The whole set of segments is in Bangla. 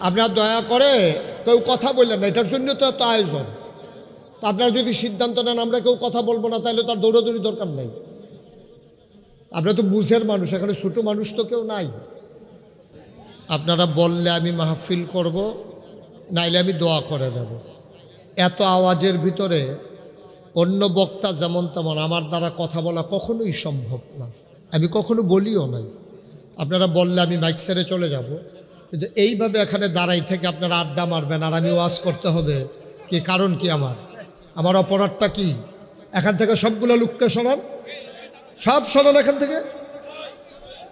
আপনার দয়া করে কেউ কথা বললেন না, এটার জন্য তো এত আয়োজন। আপনারা যদি সিদ্ধান্ত নেন, আমরা কেউ কথা বলব না, তাহলে তার দৌড়াদৌড়ি দরকার নাই। আপনারা তো বুঝের মানুষ, এখানে ছোটো মানুষ তো কেউ নাই। আপনারা বললে আমি মাহফিল করব, নাইলে আমি দোয়া করে দেব। এত আওয়াজের ভিতরে অন্য বক্তা যেমন তেমন, আমার দ্বারা কথা বলা কখনোই সম্ভব না। আমি কখনো বলিও নাই। আপনারা বললে আমি মাইক সেরে চলে যাব। কিন্তু এইভাবে এখানে দাঁড়াই থেকে আপনারা আড্ডা মারবেন আর আমি ওয়াজ করতে হবে। কি কারণ কি আমার? আমার অপরাধটা কি? এখান থেকে সবগুলো লোককে সরান। সব সরান এখান থেকে।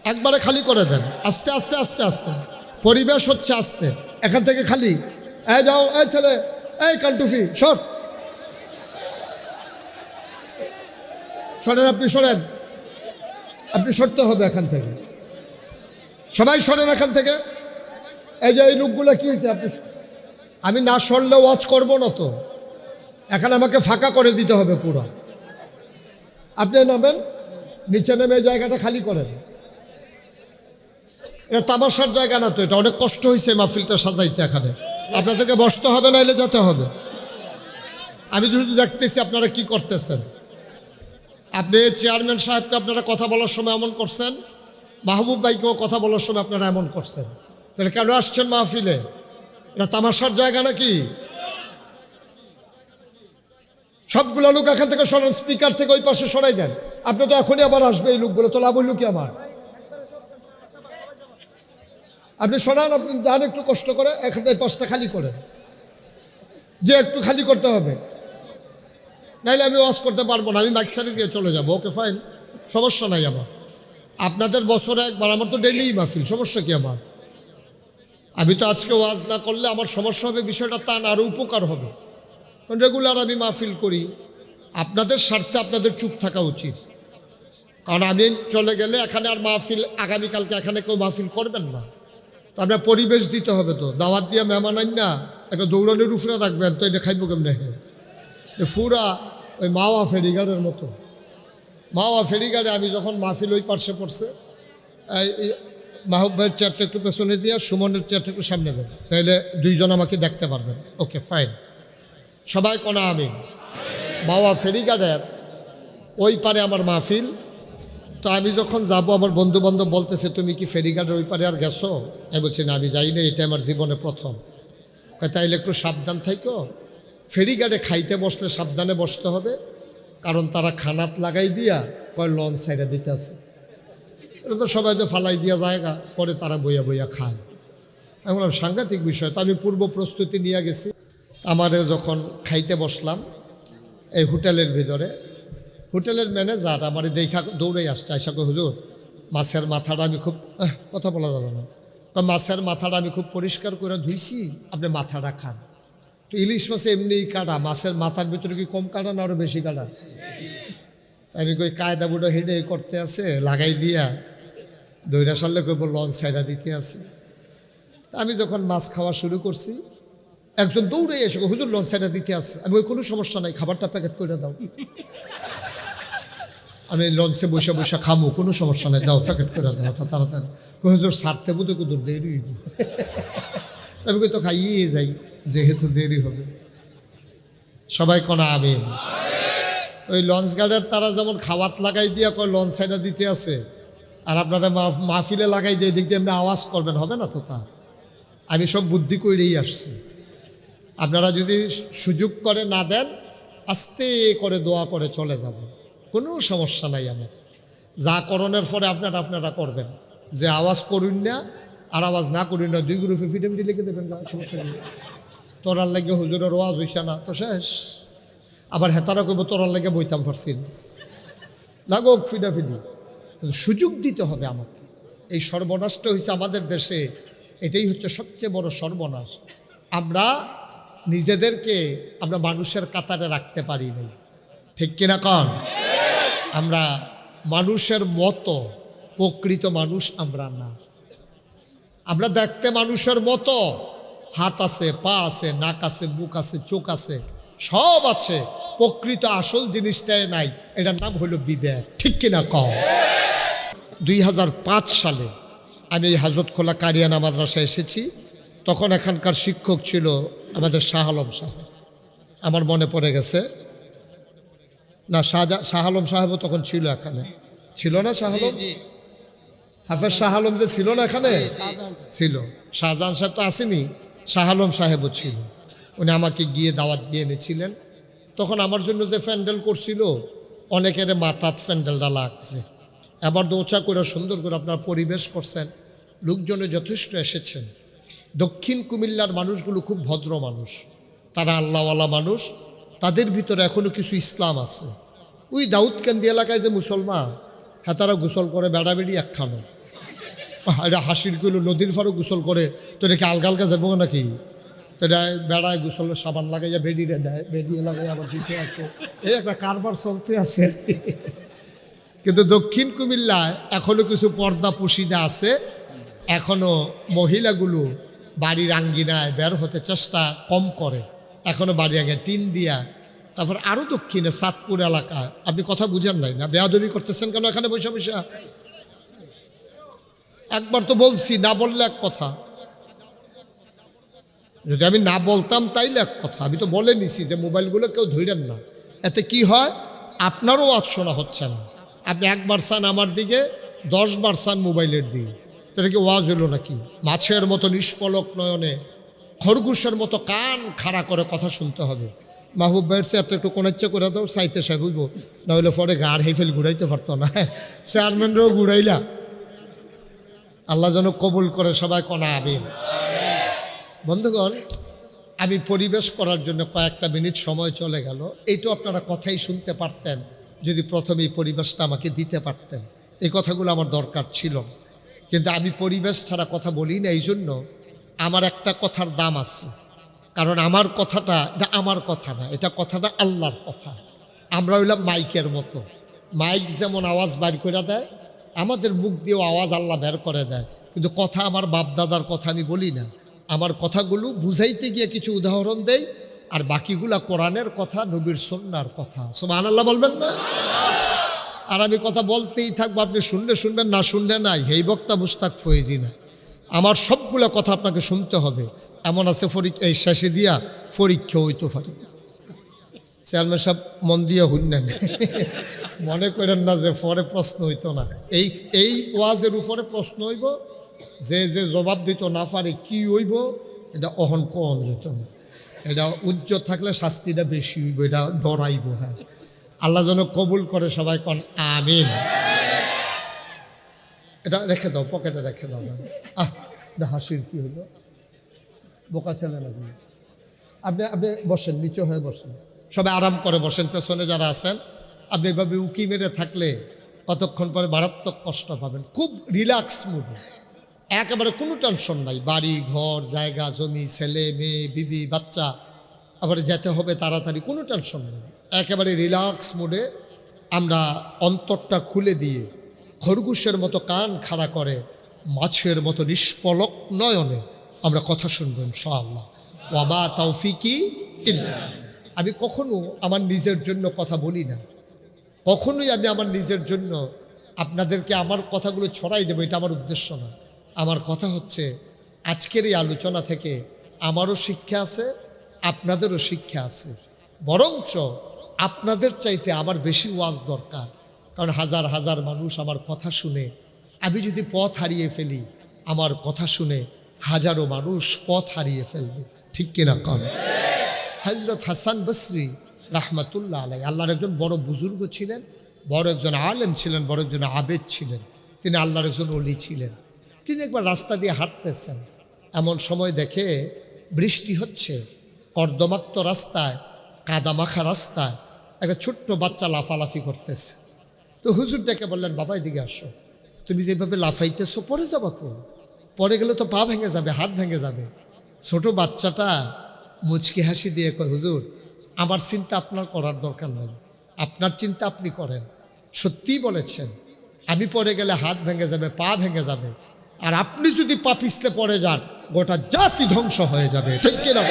একবারে খালি করে দেন। আস্তে আস্তে আস্তে আস্তে। পরিবেশ হচ্ছে আস্তে। এখান থেকে খালি। এই যাও এ ছেলে, এই কান্টুফি সর। সরেন আপনি সরেন। আপনি সরতে হবে এখান থেকে। সবাই সরেন এখান থেকে। এই যে এই লোকগুলো কি হয়েছে? আপনি আমি না সরলে ওয়াচ করব না তো। এখানে আমাকে ফাঁকা করে দিতে হবে পুরো। আপনি নামেন, নিচে নেমে জায়গাটা খালি করেন। এটা তামাশার জায়গা না তো, এটা অনেক কষ্ট হয়েছে মাহফিলটা সাজাইতে এখানে। আপনাদেরকে বসতে হবে না এলে যেতে হবে। আমি যদি দেখতেছি আপনারা কি করতেছেন। আপনি চেয়ারম্যান সাহেবকে আপনারা কথা বলার সময় এমন করছেন, মাহবুব ভাইকেও কথা বলার সময় আপনারা এমন করছেন। তাহলে কেন আসছেন মাহফিলে? এটা তামাশার জায়গা নাকি? সবগুলো লোক এখান থেকে সরান, স্পিকার থেকে ওই পাশে সরাই দেন। আপনি তো এখনই আবার আসবে এই লোকগুলো, তো লাভ হইল কি আমার? আপনি সরান, আপনি যান একটু কষ্ট করে এখানে এই পাশটা খালি করেন। যে একটু খালি করতে হবে। নাইলে আমি ওয়াশ করতে পারব না, আমি মাইক সারি দিয়ে চলে যাব। ওকে ফাইন সমস্যা নাই আমার। আপনাদের বছরে একবার, আমার তো ডেইলি মাহফিল, সমস্যা কি আমার? আমি তো আজকে ওয়াজ না করলে আমার সমস্যা হবে, বিষয়টা তা না আরও উপকার হবে। রেগুলার আমি মাহফিল করি। আপনাদের স্বার্থে আপনাদের চুপ থাকা উচিত। কারণ আমি চলে গেলে এখানে আর মাহফিল, আগামীকালকে এখানে কেউ মাহফিল করবেন না। তো আপনার পরিবেশ দিতে হবে তো। দাওয়াত দিয়ে মেহমান আইন না, একটা দৌড়ানোর উপরে রাখবেন, তো এটা খাইব কেমনে? ফুরা ওই মাওয়া ফেরিগারের মতো। মাওয়া ফেরিগারে আমি যখন মাহফিল ওই পার্শ্বে পড়ছে মাহবুব ভাইয়ের চেয়ারটা একটু পেছনে দিয়ে আর সুমনের চেয়ারটা একটু সামনে দেবে। তাইলে দুইজন আমাকে দেখতে পারবেন ওকে ফাইন সবাই কনা আমি মাওয়া ফেরিঘাটের ওই পারে আমার মাহফিল। তো আমি যখন যাব, আমার বন্ধু বান্ধব বলতেছে, তুমি কি ফেরিঘাটের ওই পারে আর গেছো? আমি বলছি, না, আমি যাই না এটা আমার জীবনে প্রথম। তাইলে একটু সাবধান থাইকো। ফেরিঘাটে খাইতে বসলে সাবধানে বসতে হবে। কারণ তারা খানাত লাগাই দিয়া কয়, লঞ্চ সাইডে দিতে আছে। এটা তো সবাই তো ফালাই দিয়া জায়গা পরে তারা বইয়া বইয়া খায়। এমন সাংঘাতিক বিষয়, তো আমি পূর্ব প্রস্তুতি নিয়ে গেছি। আমারে যখন খাইতে বসলাম, এই হোটেলের ভিতরে, হোটেলের ম্যানেজার আমার দেখা দৌড়ে আসছে আশা করি হুজুর, মাছের মাথাটা আমি খুব কথা বলা যাবে না। তো মাছের মাথাটা আমি খুব পরিষ্কার করে ধুইছি, আপনি মাথাটা খান। তো ইলিশ মাছে এমনি কাটা, মাছের মাথার ভিতরে কি কম কাটা না আরও বেশি কাটা? আমি কই, কায়দা বুড়ো হেডে করতে আছে, লাগাই দিয়া দইরা সারলে কইব লঞ্চ সাইডা দিতে আছে। আমি যখন মাছ খাওয়া শুরু করছি, একজন দৌড়ে এসে হুজুর, লঞ্চ সাইডা দিতে আছে। আমি ওই কোনো সমস্যা নাই, খাবারটা প্যাকেট করে দাও। আমি লঞ্চে বসে বসে খামো, কোনো সমস্যা নাই, দাও, প্যাকেট করে দাও ওটা তাড়াতাড়ি। হুজুর সারতে বুঝে কুদুর দেরি আমি তো খাইয়ে যাই, যেহেতু দেরি হবে। সবাই কোনা, আমিন। ওই লঞ্চ গার্ডের তারা যেমন খাওয়াত লাগাই দিয়া কয়, লঞ্চ সাইডা দিতে আছে। আর আপনারা মাহ- মাহফিলে লাগাই দিয়ে দিয়ে এমনি আওয়াজ করবেন, হবে না তো তা? আমি সব বুদ্ধি করেই আসছি। আপনারা যদি সুযোগ করে না দেন, আস্তে করে দোয়া করে চলে যাব। কোনো সমস্যা নাই আমার। যা করণের পরে আপনারা আপনারা করবেন। যে আওয়াজ করুন না, আর আওয়াজ না করুন না, দুই গ্রুপে ফিটেমিটি লিখে দেবেন সমস্যা নেই। তোরার লাগে হুজুরের ওয়াজ হইছে না, তো শেষ। আবার হেতারা কইব তোরার লাগে বইতাম পারছি না ফিডাফিডি। কিন্তু সুযোগ দিতে হবে আমাকে। এই সর্বনাশটা হয়েছে আমাদের দেশে। এটাই হচ্ছে সবচেয়ে বড় সর্বনাশ। আমরা নিজেদেরকে, আমরা মানুষের কাতারে রাখতে পারি নাই। ঠিক কিনা কন? আমরা মানুষের মতো, প্রকৃত মানুষ আমরা না। আমরা দেখতে মানুষের মতো। হাত আছে, পা আছে, নাক আছে মুখ আছে, চোখ আছে। সব আছে। প্রকৃত আসল জিনিসটাই নাই। এটার নাম হলো বিবেক। ঠিক কিনা কম দুই হাজার পাঁচ সালে আমি এই হাজরত খোলা কারিয়ানা মাদ্রাসায় এসেছি। তখন এখানকার শিক্ষক ছিল আমাদের শাহ আলম সাহেব। আমার মনে পড়ে গেছে। না শাহজা শাহ আলম সাহেবও তখন ছিল এখানে। ছিল না শাহ আলম? হাফেজ শাহ আলম যে ছিল না এখানে? ছিল। শাহজাহান সাহেব তো আসেনি। শাহ আলম সাহেবও ছিল। উনি আমাকে গিয়ে দাওয়াত দিয়ে এনেছিলেন। তখন আমার জন্য যে প্যান্ডেল করছিল, অনেকের মাথাত প্যান্ডেলটা লাগছে। এবার দোচা করে, সুন্দর করে আপনার পরিবেশ করছেন। লোকজনে যথেষ্ট এসেছেন। দক্ষিণ কুমিল্লার মানুষগুলো খুব ভদ্র মানুষ। তারা আল্লাহওয়ালা মানুষ। তাদের ভিতরে এখনও কিছু ইসলাম আছে। ওই দাউদকান্দি এলাকায় যে মুসলমান হ্যাঁ তারা গোসল করে বেড়াবেড়ি একখানো। এটা হাসিরগুলো নদীর ফারও গোসল করে, তো এটাকে আলগা আলগা যাব নাকি? এটা বেড়ায় গোসল সাবান লাগাইয়া বেডিরে দেয়, বেডিয়ে লাগাই আবার দিতে আছে এই একটা কারবার চলতে আছে। কিন্তু দক্ষিণ কুমিল্লায় এখনও কিছু পর্দা পুশিদা আছে। এখনও মহিলাগুলো বাড়ির আঙ্গিনায় বের হতে চেষ্টা কম করে। এখনও বাড়ি আগে টিন দিয়া। তারপর আরও দক্ষিণে সাতপুর এলাকা। আপনি কথা বুঝেন নাই না? বেয়াদবি করতেছেন কেন এখানে বসে বসে? একবার তো বলছি, না বললে এক কথা। যদি আমি না বলতাম তাইলে এক কথা। আমি তো বলে নিছি যে মোবাইলগুলো কেউ ধরেন না। এতে কি হয়? আপনারও ওয়াজ শোনা হচ্ছে না। আপনি একবার চান আমার দিকে দশ বার চান মোবাইলের দিকে। এটা কি ওয়াজ হলো নাকি? মাছের মতো নিষ্পলক নয়নে, খরগোশের মতো কান খাড়া করে কথা শুনতে হবে। মাহবুব ভাইয়ের সে একটা কোনাচ্চা করে দাও চাইতে সে বুঝব নাহলে পরে গাড় হেফেল ঘুরাইতে পারতো না। চেয়ারম্যানরাও ঘুরাইলা। আল্লাহ যেন কবুল করে সবাই কনা আবিন বন্ধুগণ, আমি পরিবেশ করার জন্য কয়েকটা মিনিট সময় চলে গেল। এইটাও আপনারা কথাই শুনতে পারতেন, যদি প্রথমে এই পরিবেশটা আমাকে দিতে পারতেন। এই কথাগুলো আমার দরকার ছিল। কিন্তু আমি পরিবেশ ছাড়া কথা বলি না এই জন্য আমার একটা কথার দাম আছে। কারণ আমার কথাটা, এটা আমার কথা না, এটা কথাটা আল্লাহর কথা। আমরা হইলাম মাইকের মতো। মাইক যেমন আওয়াজ বাইর করে দেয়, আমাদের মুখ দিয়েও আওয়াজ আল্লাহ বের করে দেয়। কিন্তু কথা আমার বাপ দাদার কথা আমি বলি না। আমার কথাগুলো বুঝাইতে গিয়ে কিছু উদাহরণ দেই, আর বাকিগুলা কোরআনের কথা, নবীর সন্ন্যার কথা। সোমান আল্লাহ বলবেন না? আর আমি কথা বলতেই থাকব, আপনি শুনলে শুনবেন, না শুনলে নাই। হেই বক্তা মুস্তাক ফয়েজি না। আমার সবগুলো কথা আপনাকে শুনতে হবে। এমন আছে এই শেষে দিয়া পরীক্ষা হইতে পারে চেয়ারম্যান সাহেব মন দিয়ে হুনলেন মনে করেন না যে পরে প্রশ্ন হইতো না। এই এই ওয়াজের উপরে প্রশ্ন হইব যে যে জবাব দিত না পারে কি হইব, এটা অহন কম যেত না এটা উজ্জ্বল থাকলে শাস্তিটা বেশি হইব, এটা ডরাইব হ্যাঁ। আল্লাহ যেন কবুল করে সবাই কন, আমিন। এটা রেখে দাও, পকেটে রেখে দাও। আহ, এটা হাসির কি হইল? বোকা ছেলে নাকি? আপনি আপনি বসেন, নিচু হয়ে বসেন। সবাই আরাম করে বসেন, পেছনে যারা আছেন, আপনি এভাবে উকি মেরে থাকলে কতক্ষণ পরে মারাত্মক কষ্ট পাবেন। খুব রিল্যাক্স মুডে। একেবারে কোনো টেনশন নাই। বাড়ি, ঘর, জায়গা, জমি, ছেলে, মেয়ে, বিবি, বাচ্চা, আবার যেতে হবে তাড়াতাড়ি, কোনো টেনশন নেই। একেবারে রিল্যাক্স মোডে আমরা অন্তরটা খুলে দিয়ে খরগোশের মতো কান খাড়া করে মাছের মতো নিষ্পলক নয়নে আমরা কথা শুনব ইনশাআল্লাহ। ওয়াবা তৌফিকি আমি কখনো আমার নিজের জন্য কথা বলি না। কখনোই আমি আমার নিজের জন্য আপনাদেরকে আমার কথাগুলো ছড়াই দেবো, এটা আমার উদ্দেশ্য না। আমার কথা হচ্ছে, আজকের এই আলোচনা থেকে আমারও শিক্ষা আছে, আপনাদেরও শিক্ষা আছে। বরঞ্চ আপনাদের চাইতে আমার বেশি ওয়াজ দরকার। কারণ হাজার হাজার মানুষ আমার কথা শুনে, আমি যদি পথ হারিয়ে ফেলি, আমার কথা শুনে হাজারো মানুষ পথ হারিয়ে ফেলবে। ঠিক কিনা কম হজরত হাসান বসরি রাহমাতুল্লাহ আলাই আল্লাহর একজন বড় বুজুর্গ ছিলেন, বড় একজন আলেম ছিলেন, বড় একজন আবেদ ছিলেন। তিনি আল্লাহর একজন অলি ছিলেন। তিনি একবার রাস্তা দিয়ে হাঁটতেছেন। এমন সময় দেখে বৃষ্টি হচ্ছে। কর্দমাক্ত রাস্তায়, কাদামাখা রাস্তায় একটা ছোট্ট বাচ্চা লাফালাফি করতেছে। তো হুজুর দেখে বললেন, বাবা, এদিকে আসো। তুমি যেভাবে লাফাইতেছো পরে যাব তো। পরে গেলে তো পা ভেঙে যাবে, হাত ভেঙে যাবে। ছোট বাচ্চাটা মুচকি হাসি দিয়ে কয়, হুজুর, আমার চিন্তা আপনার করার দরকার নেই। আপনার চিন্তা আপনি করেন। সত্যিই বলেছেন, আমি পরে গেলে হাত ভেঙে যাবে, পা ভেঙে যাবে। আর আপনি যদি পা পিছলে পড়ে যান, গোটা জাতি ধ্বংস হয়ে যাবে। ঠিক কিনা?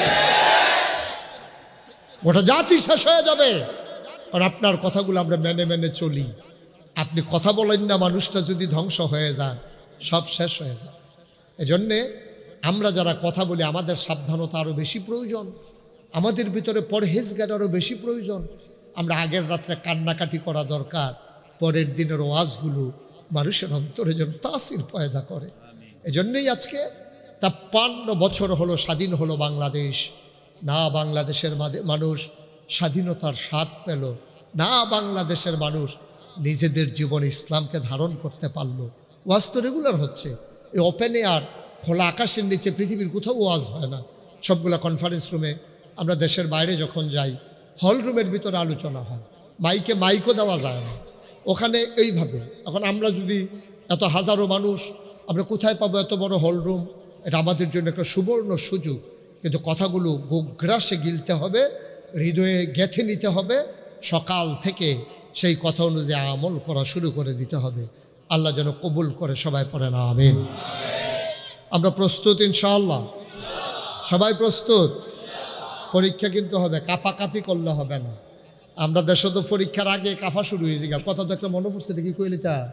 গোটা জাতি শেষ হয়ে যাবে। আর আপনার কথাগুলো আমরা মেনে মেনে চলি। আপনি কথা বলেন না, মানুষটা যদি ধ্বংস হয়ে যান, সব শেষ হয়ে যান এজন্যে আমরা যারা কথা বলি, আমাদের সাবধানতা আরও বেশি প্রয়োজন। আমাদের ভিতরে পরহেজগার আরও বেশি প্রয়োজন। আমরা আগের রাত্রে কান্নাকাটি করা দরকার, পরের দিনের ওয়াজগুলো মানুষের অন্তরে যেন তাসির পয়দা করে। এজন্যই আজকে তাপ্পান্ন বছর হলো, স্বাধীন হলো বাংলাদেশ। না বাংলাদেশের মানুষ স্বাধীনতার স্বাদ পেল, না বাংলাদেশের মানুষ নিজেদের জীবন ইসলামকে ধারণ করতে পারল। ওয়াজ তো রেগুলার হচ্ছে। এই ওপেন এয়ার খোলা আকাশের নিচে পৃথিবীর কোথাও ওয়াজ হয় না। সবগুলা কনফারেন্স রুমে আমরা দেশের বাইরে যখন যাই হল রুমের ভিতরে আলোচনা হয়। মাইকে মাইকও দেওয়া যায় না। ওখানে এইভাবে। এখন আমরা যদি এত হাজারো মানুষ আমরা কোথায় পাবো এত বড় হল রুম? এটা আমাদের জন্য একটা সুবর্ণ সুযোগ। কিন্তু কথাগুলো গোগ্রাসে গিলতে হবে, হৃদয়ে গেথে নিতে হবে। সকাল থেকে সেই কথা অনুযায়ী আমল করা শুরু করে দিতে হবে। আল্লাহ যেন কবুল করে সবাই পড়ে না আমিন। আমরা প্রস্তুত, ইনশাআল্লাহ? সবাই প্রস্তুত? পরীক্ষা কিন্তু হবে, কাপাকাপি করলে হবে না। আমরা দেশে তো পরীক্ষার আগে কাফা শুরু হয়ে যায় কথা তো একটা মনে পড়ছে দেখি কইলি তা?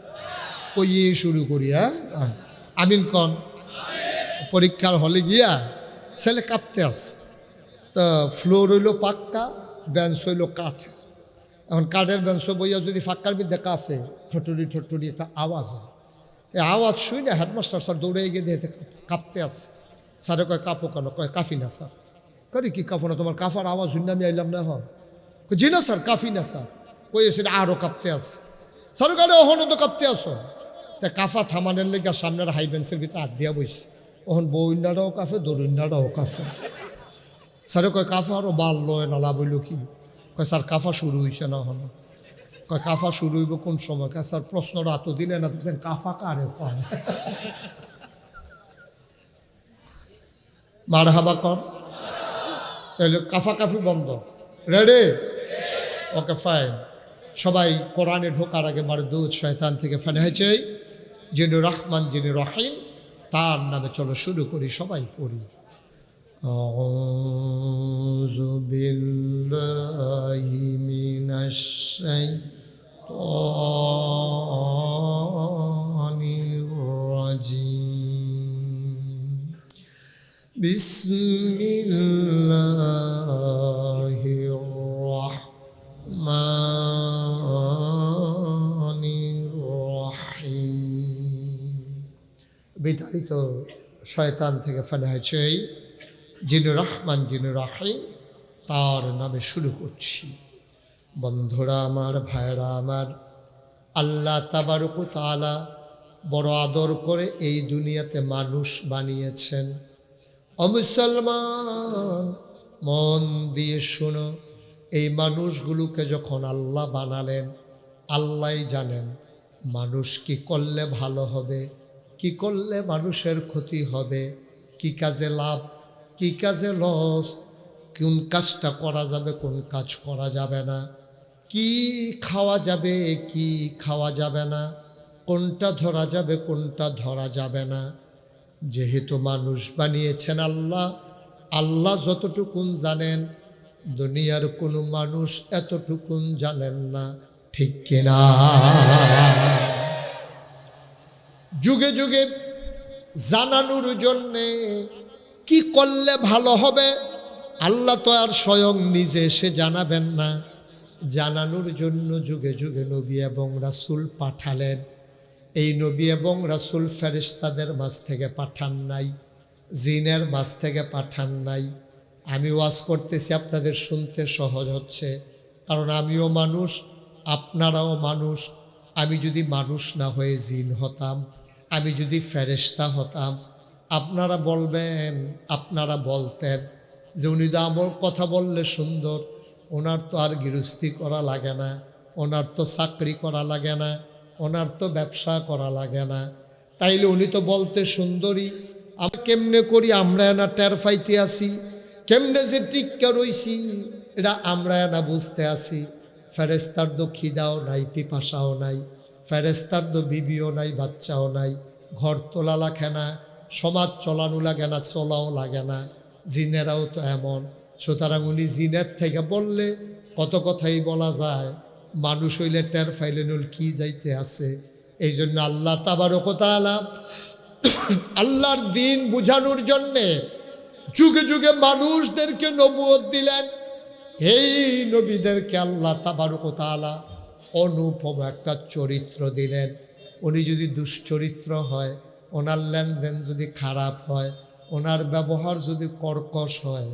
কইয়ে শুরু করি হ্যাঁ? আমিন কন। পরীক্ষার হলে গিয়া ছেলে কাঁপতে আস তা ফ্লোর হইল পাক্কা, বেঞ্চ হইল কাঠ এখন কাঠের বেঞ্চ বইয়া যদি ফাঁকার মধ্যে কাফে ঠটুরি ঠটুরি একটা আওয়াজ হয়। এই আওয়াজ শুই না হেডমাস্টার স্যার দৌড়ে গিয়ে দিয়ে কাঁপতে আসে স্যারে কয়, কাপো কেন? কয় কাফি না স্যার। করি, কি কাফো না? তোমার কাফার আওয়াজ শুনে আমি আইলাম না হন জি না স্যার কাফি না স্যার। কই, এসে আরও কাঁপতে আসে স্যার কারে ওহনও তো কাঁপতে আসো তা কাফা থামানের লেগে সামনের হাই বেঞ্চের ভিতরে হাত দিয়া বইছে। ওহন বউন্ডাটাও কাফে দরুন্ডাটাও কাফে। স্যারে কয়, কাফা আরও বাল লয় নালা বইল কি? কয়, স্যার, কাফা শুরু হয়েছে না হলো কয়, কাফা শুরু হইব কোন সময়? কয়, স্যার, প্রশ্নটা এত দিলে না দেখবেন কাফা কারে কয়? মার হাবা কর কাফা কাফি বন্ধ। রেডি ওকে ফাইন সবাই কোরআনে ঢোকার আগে মার দুধ শয়তান থেকে ফেলে হয়েছে। যিনি রহমান যিনি রহিম তার নামে চলো শুরু করি সবাই পড়ি أعوذ بالله من الشيطان الرجيم بسم الله বিতাড়িত শয়তান থেকে ফেলা হয়েছে এই যিনি রহমান যিনি রাহিম, তার নামে শুরু করছি। বন্ধুরা আমার ভাইরা আমার, আল্লাহ তাবারক তালা বড় আদর করে এই দুনিয়াতে মানুষ বানিয়েছেন। অমুসলমান মন দিয়ে শোনো, এই মানুষগুলোকে যখন আল্লাহ বানালেন আল্লাহ জানেন মানুষ কি করলে ভালো হবে। কি করলে মানুষের ক্ষতি হবে? কি কাজে লাভ? কি কাজে লস? কোন কাজটা করা যাবে, কোন কাজ করা যাবে না? কি খাওয়া যাবে, কি খাওয়া যাবে না? কোনটা ধরা যাবে, কোনটা ধরা যাবে না? যেহেতু মানুষ বানিয়েছেন আল্লাহ আল্লাহ যতটুকুন জানেন, দুনিয়ার কোনো মানুষ এতটুকুন জানেন না, ঠিক কিনা? যুগে যুগে জানানোর জন্যে কি করলে ভালো হবে? আল্লাহ তো আর স্বয়ং নিজে এসে জানাবেন না। জানানোর জন্য যুগে যুগে নবী এবং রাসূল পাঠালেন। এই নবী এবং রাসূল ফেরিস্তাদের মাঝ থেকে পাঠান নাই, জিনের মাঝ থেকে পাঠান নাই। আমি ওয়াজ করতেছি, আপনাদের শুনতে সহজ হচ্ছে। কারণ আমিও মানুষ, আপনারাও মানুষ। আমি যদি মানুষ না হয়ে জিন হতাম আমি যদি ফেরেশতা হতাম, আপনারা বলবেন, আপনারা বলতেন যে উনি তো আমার কথা বললে সুন্দর, ওনার তো আর গৃহস্থী করা লাগে না, ওনার তো চাকরি করা লাগে না, ওনার তো ব্যবসা করা লাগে না। তাইলে উনি তো বলতে সুন্দরী আমরা কেমনে করি আমরা না টের পাইতে আসি? কেমনে যে টিক্কা রইছি এটা আমরা না বুঝতে আসি। ফেরেস্তার তো খিদাও নাই, পিপাসাও নাই। ফেরেস্তার তো বিবিও নাই, বাচ্চাও নাই, ঘর তোলা লাগে না সমাজ চলানো লাগে না চলাও লাগে না, জিনেরাও তো এমন। সুতরাং উনি জিনের থেকে বললে কত কথাই বলা যায়, মানুষ হইলে টের ফাইলে নুল কি যাইতে আছে? এই জন্য আল্লাহ তাবারকতালা আল্লাহর দিন বুঝানোর জন্যে যুগে যুগে মানুষদেরকে নবুয়ত দিলেন। এই নবীদেরকে আল্লাহ তাবারকতালা অনুপম একটা চরিত্র দিলেন। উনি যদি দুশ্চরিত্র হয়, ওনার লেনদেন যদি খারাপ হয়, ওনার ব্যবহার যদি কর্কশ হয়,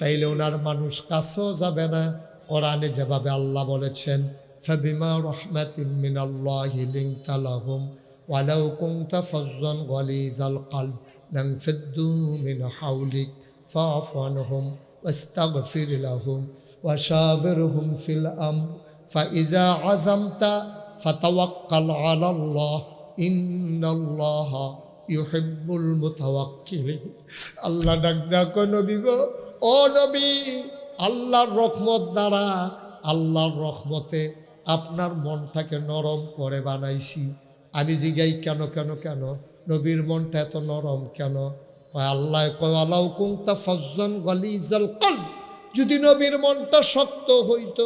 তাইলে ওনার মানুষ কাছেও যাবে না। কোরআনে যেভাবে আল্লাহ বলেছেন, ফাবিমা রহমাতিম মিনাল্লাহি লিংতা লাহুম, ওয়ালাউ কুনতা ফাজ্জান গালিজাল কাল লানফিদ্দু মিন হাওলিক ফাফু আনহুম, ওয়াস্তাগফির লাহুম ওয়াশাবিরহুম ফিল আম فإذا عزمت فتوكل على الله إن الله يحب المتوكلين আল্লাহ ডাক ডাকো নবী গো ও নবী আল্লাহর রহমত দ্বারা আল্লাহর রহমতে আপনার মনটাকে নরম করে বানাইছি আমি জিগাই কেন কেন কেন নবীর মনটা এত নরম কেন কয় আল্লাহ কয় আল্লাহ কুংতা ফজন গলিজাল কল যদি নবীর মনটা শক্ত হইতো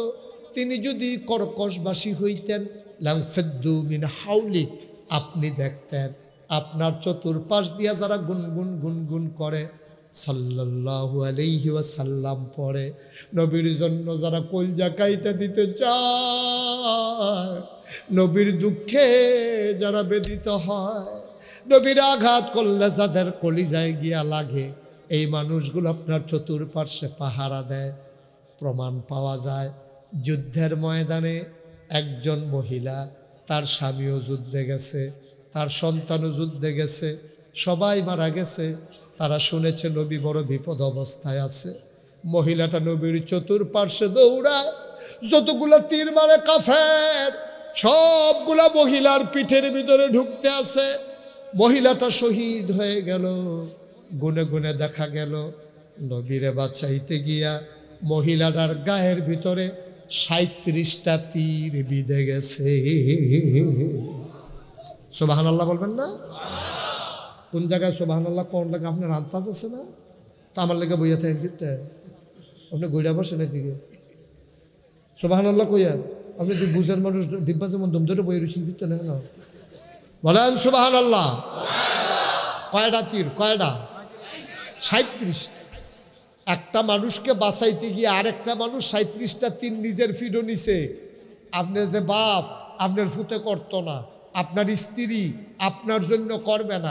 তিনি যদি কর্কশবাসী হইতেন, লাংফেদ্দু মিন হাউলিক, আপনি দেখতেন, আপনার চতুর্পাশ দিয়া যারা গুনগুন গুনগুন করে, সাল্লাল্লাহু আলাইহি সাল্লাম পড়ে, নবীর জন্য যারা কলজা কাইটা দিতে চায়, নবীর দুঃখে যারা বেদিত হয়, নবীর আঘাত করলে যাদের কলিজায় গিয়া লাগে, এই মানুষগুলো আপনার চতুর্পার্শ্বে পাহারা দেয়, প্রমাণ পাওয়া যায়। যুদ্ধের ময়দানে একজন মহিলা, তার স্বামীও যুদ্ধে গেছে, তার সন্তানও যুদ্ধে গেছে, সবাই মারা গেছে। তারা শুনেছে, নবী বড় বিপদ অবস্থায় আছে। মহিলাটা নবীর চতুর্পার্শ্বে দৌড়ায়। যতগুলা তীর মারে কাফের, সবগুলা মহিলার পিঠের ভিতরে ঢুকতে আছে। মহিলাটা শহীদ হয়ে গেল। গুনে গুনে দেখা গেল, নবীরে বাঁচাইতে গিয়া মহিলাটার গায়ের ভিতরে সাঁত্রিশটা তীর বিঁধে গেছে। সোবাহান আল্লাহ বলবেন না? কোন জায়গায় সোবাহান আল্লাহ কোন লাগে আপনার আন্তাজ আছে না? তা আমার লেগে বইয়া থাকেন কিন্তু। আপনি গইরা বসেন এদিকে। সোবাহান আল্লাহ কইয়ার আপনি যদি বুঝের মানুষ, ডিব্বা যেমন দম ধরে বই রয়েছেন কিন্তু না না বলেন সুবাহান আল্লাহ কয়টা তীর? কয়টা? সাঁত্রিশ একটা মানুষকে বাঁচাইতে গিয়ে আরেকটা মানুষ সাঁত্রিশটা তিন নিজের ফিডো নিছে। আপনি যে বাপ, আপনার ফুতে করতো না। আপনার স্ত্রী আপনার জন্য করবে না।